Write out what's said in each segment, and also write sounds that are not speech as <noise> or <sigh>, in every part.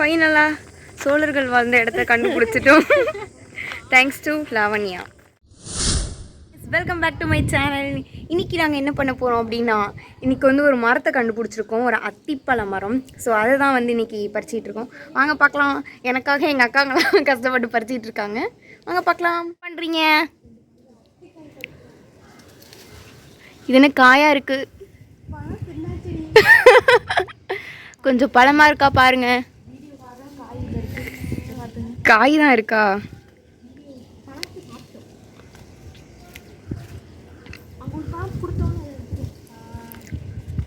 ஃபைனலாக சோழர்கள் வாழ்ந்த இடத்த கண்டுபிடிச்சிட்டோம். Thanks to Lavanya welcome back to my channel இன்னைக்கு நாங்கள் என்ன பண்ண போகிறோம் அப்படின்னா இன்னைக்கு வந்து ஒரு மரத்தை கண்டுபிடிச்சிருக்கோம் ஒரு அத்திப்பழ மரம். ஸோ அதை தான் வந்து இன்னைக்கு பறிச்சிட்டு இருக்கோம். வாங்க பார்க்கலாம். எனக்காக எங்கள் அக்காங்களாம் கஷ்டப்பட்டு பறிச்சிட்டு இருக்காங்க. வாங்க பார்க்கலாம். பண்ணுறீங்க இது என்ன காயாக இருக்குது <laughs> கொஞ்சம் பழமா இருக்கா பாருங்க. காய் தான் இருக்கா?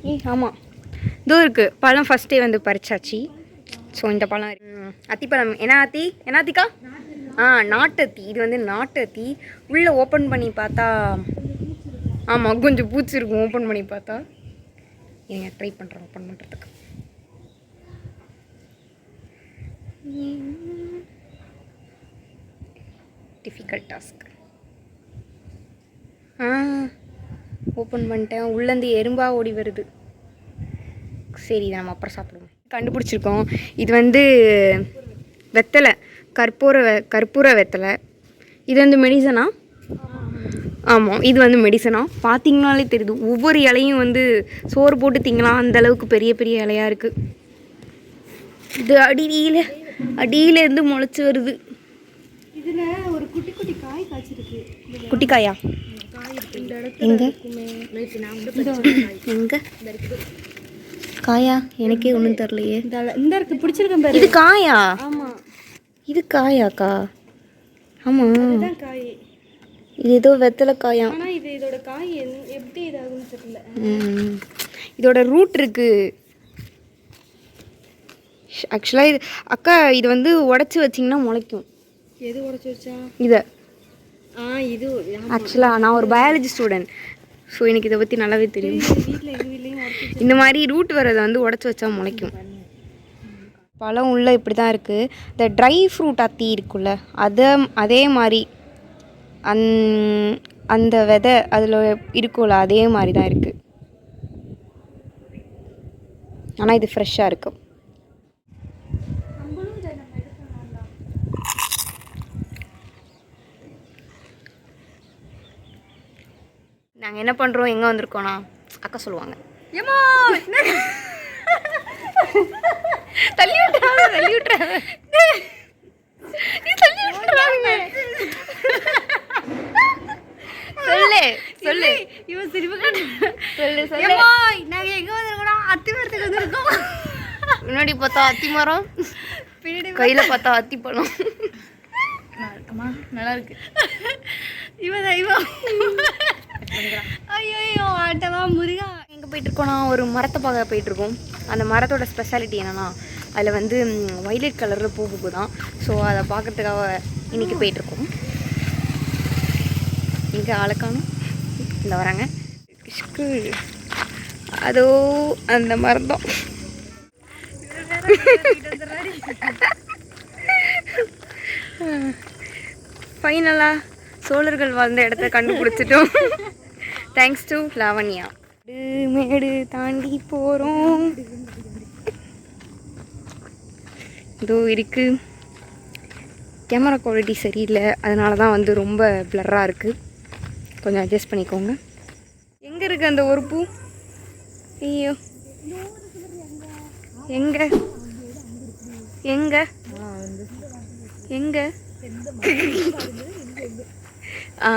ஏ ஆமாம் இதுவும் இருக்குது பழம் ஃபஸ்ட்டே வந்து பறிச்சாச்சு. ஸோ இந்த பழம் அத்திப்பழம். என்ன அத்தி? என்ன அத்திக்கா? ஆ நாட்டத்தி இது வந்து நாட்டத்தி உள்ளே ஓப்பன் பண்ணி பார்த்தா ஆமாம் கொஞ்சம் பூச்சி இருக்கும். ஓப்பன் பண்ணி பார்த்தா. ஏங்க ட்ரை பண்ணுறேன் ஓப்பன் பண்ணுறதுக்கு டிஃபிகல்ட் டாஸ்க் ஆ ஓப்பன் பண்ணிட்டேன். உள்ளேருந்து எறும்பாக ஓடி வருது. சரி இதை நம்ம அப்புறம் சாப்பிடுவோம். கண்டுபிடிச்சிருக்கோம். இது வந்து வெத்தலை. கற்பூர வெ கற்பூர வெத்தலை. இது வந்து மெடிசனா? ஆமாம் இது வந்து மெடிசனா? பார்த்தீங்கனாலே தெரியுது. ஒவ்வொரு இலையும் வந்து சோறு போட்டு திங்கலாம் அந்த அளவுக்கு பெரிய பெரிய இலையாக இருக்குது இது அடியில் அடியிலேருந்து முளைச்சி வருது. இதுல ஒரு குட்டி குட்டி காய் காய்ச்சிருக்கு. குட்டி காயா? இந்த எங்க? எங்க? காயா? எனக்கே ஒன்றும் தரலையே இந்த இருக்கு பிடிச்சிருக்கேன் பாரு. இது காயா? ஆமா. இது காயாக்கா? ஆமாம் காய். இது ஏதோ வெத்தலை காயா. ஆனா இது இதோட காய் எப்படி இதாகும்னு தெரியல. இதோட ரூட் இருக்கு. ஆக்சுவலாக இது அக்கா இது வந்து உடச்சி வச்சிங்கன்னா முளைக்கும். எது உடச்சு வச்சா? இதை. ஆ இது ஆக்சுவலாக நான் ஒரு பயாலஜி ஸ்டூடெண்ட் ஸோ எனக்கு இதை பற்றி நல்லாவே தெரியும். இந்த மாதிரி ரூட் வரதை வந்து உடச்சி வச்சா முளைக்கும். பழம் உள்ளே இப்படி தான் இருக்குது இந்த ட்ரை ஃப்ரூட் அத்தி இருக்குல்ல அதை அதே மாதிரி அந் அந்த விதை அதில் இருக்கும்ல அதே மாதிரி தான் இருக்குது ஆனால் இது ஃப்ரெஷ்ஷாக இருக்கும். நாங்கள் என்ன பண்ணுறோம் எங்கே வந்திருக்கோம்னா அக்கா சொல்லுவாங்க. ஏமா தள்ளி விட்டுறாங்க தள்ளி விட்டுறாங்க தள்ளி விட்டுறாங்க சொல்லு சொல்லு. இவன் சிரிப்பு சொல்லு சொல்லு. நாங்க எங்க வந்திருக்கோம் அத்தி மரத்துக்கு வந்திருக்கோம். முன்னாடி பார்த்தா அத்தி மரம் கையில் பார்த்தா அத்தி பழம். நல்லா இருக்கு. இவன் இவன் ஐயோ ஆட்டவா முருகா. எங்கே போயிட்டுருக்கோம்னா ஒரு மரத்தை பார்க்க போயிட்டுருக்கோம். அந்த மரத்தோட ஸ்பெஷாலிட்டி என்னென்னா அதில் வந்து வைலட் கலரில் பூ பூ தான் ஸோ அதை பார்க்கறதுக்காக இன்னைக்கு போயிட்டுருக்கோம். இங்கே ஆளுக்கானும் இந்த வராங்க. அதோ அந்த மரம் ஃபைனலாக <laughs> சோழர்கள் வாழ்ந்த இடத்த கண்டுபிடிச்சிட்டோம். <laughs> தேங்க்ஸ் டு லாவண்யா மேடு மேடு தாண்டி போகிறோம் இதோ இருக்கு. கேமரா குவாலிட்டி சரியில்லை. அதனால தான் வந்து ரொம்ப பிளர்ராக இருக்குது கொஞ்சம் அட்ஜஸ்ட் பண்ணிக்கோங்க. எங்கே இருக்கு அந்த ஒரு பூ? ஐயோ. எங்க? எங்க? எங்க? ஆ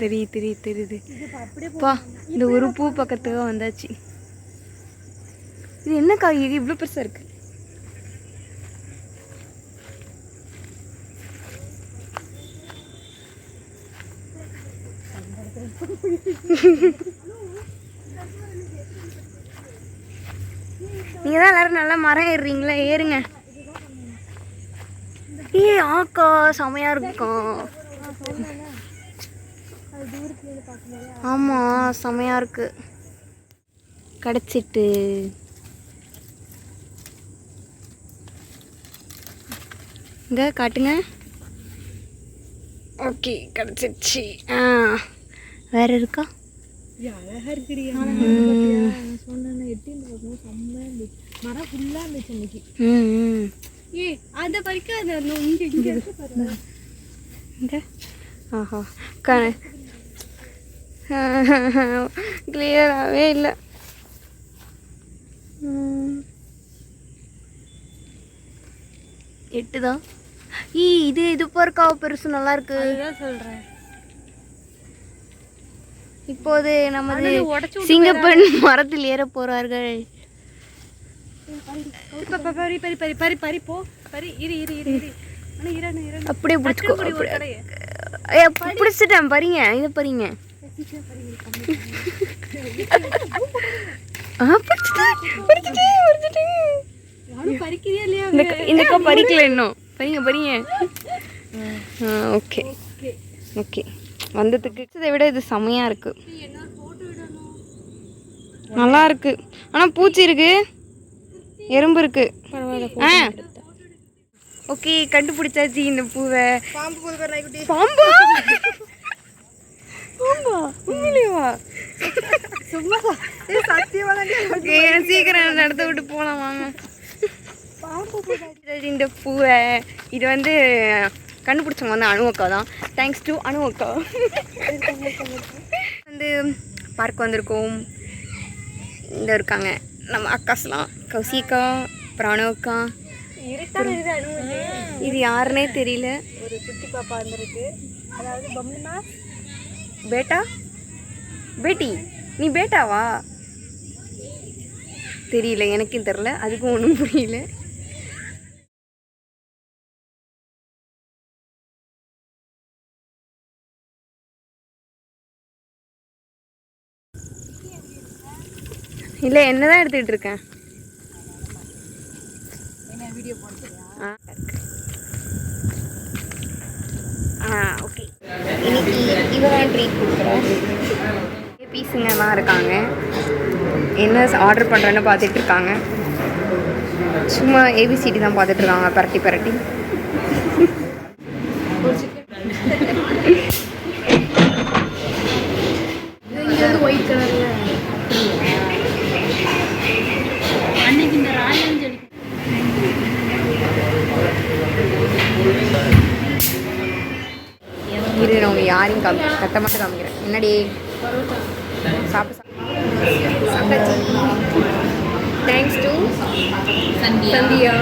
தெரியுது தெரியுது தெரியுது. பா இந்த ஒரு பூ பக்கத்துக்கு வந்தாச்சு. இது என்ன காய் இது இவ்வளோ பெருசாக இருக்கு? நீங்கள் தான் எல்லாரும் நல்லா மரம் ஏறுறீங்களா ஏறுங்க. ஏ ஆக்கா செமையாக இருக்கும் ஆமாம் செமையாக இருக்கு. கிடச்சிட்டு. இங்கே காட்டுங்க. ஓகே கிடச்சிருச்சு. ஆ வேற இருக்கா? அழகா இருக்குடி சொன்னேன் எட்டி பார்க்கணும் செம்மையா இருந்துச்சு மரம் ஃபுல்லா இருந்துச்சு இன்னைக்கு ம் ஏ அதை பறிக்காத இங்க இங்க? ஆஹா. க <laughs> கிளியராகவே இல்லை. எட்டு தான் ஈ இது இது இருக்கா? பெருசு நல்லா இருக்கு சொல்றேன். இப்போது நமது சிங்கப்பெண் மரத்தில் ஏற போறார்கள். ப- ப- பறி பறி பறி பறி பறி போ. பறி இரு இரு இரு இரு. அப்படியே பிடிச்சிக்கோ பிடிச்சிட்டேன் பறிங்க இதை பறிங்க சீக்கிரம் பறி, இரு, கம்மி. ஆ பிடிச்சிட்டேன் பிடிச்சிட்டேன் பிடிச்சிட்டேன் நானும் பறிக்கிறியா இல்லையா இந்த க- இந்த அக்கா பறிக்கல இன்னும். பறிங்க பறிங்க. ஓகே. ஓகே. ஓகே. வந்ததுக்கு இதை விட இது செமையாக இருக்கு. என்ன போட்டு விடணும்? நல்லா இருக்கு. ஆனால் பூச்சி இருக்கு. எறும்பு இருக்கு. ஆ. ஓகே கண்டுபிடிச்சாச்சு இந்த பூவை. பாம்பு? பாம்பா உண்மையிலேவா? சும்மா. சீக்கிரம் அந்த இடத்த விட்டு போகலாம் வாங்க. இந்த பூவை. இது வந்து கண்டுபிடிச்சவங்க வந்து அணு அக்கா தான். தேங்க்ஸ் டு அணு அக்கா. வந்து பார்க் வந்திருக்கோம். இந்த இருக்காங்க. நம்ம அக்காஸ்லாம். கௌசிகா அனுமதி இது யாருன்னே தெரியல. ஒரு குட்டி பாப்பா வந்திருக்கு. அதாவது பம்னா பேட்டா பேட்டி நீ பேட்டாவா தெரியல எனக்கும் தெரில அதுக்கும் ஒன்றும் புரியல இல்லை என்ன தான் எடுத்துக்கிட்டு இருக்கேன் என்ன வீடியோ ஆ ஆ ஓகே இன்னைக்கு இவரான் ட்ரீட் கொடுக்குறோம் பீஸுங்கலாம் இருக்காங்க. என்ன ஆர்டர் பண்ணுறேன்னு பார்த்துட்டு இருக்காங்க. சும்மா ஏபிசிடி தான் பார்த்துட்டு இருக்காங்க. பரட்டி பரட்டி இங்கே வந்து ஒயிட் கலர்ல அன்னைக்கு இந்த ராயல் செடி இரு நான் உங்க கட்ட மட்டும் காமிக்கிறேன். முன்னாடி சாப்பிட்டு சாப்பிட்டாச்சு தேங்க்ஸ் டு சந்தியா.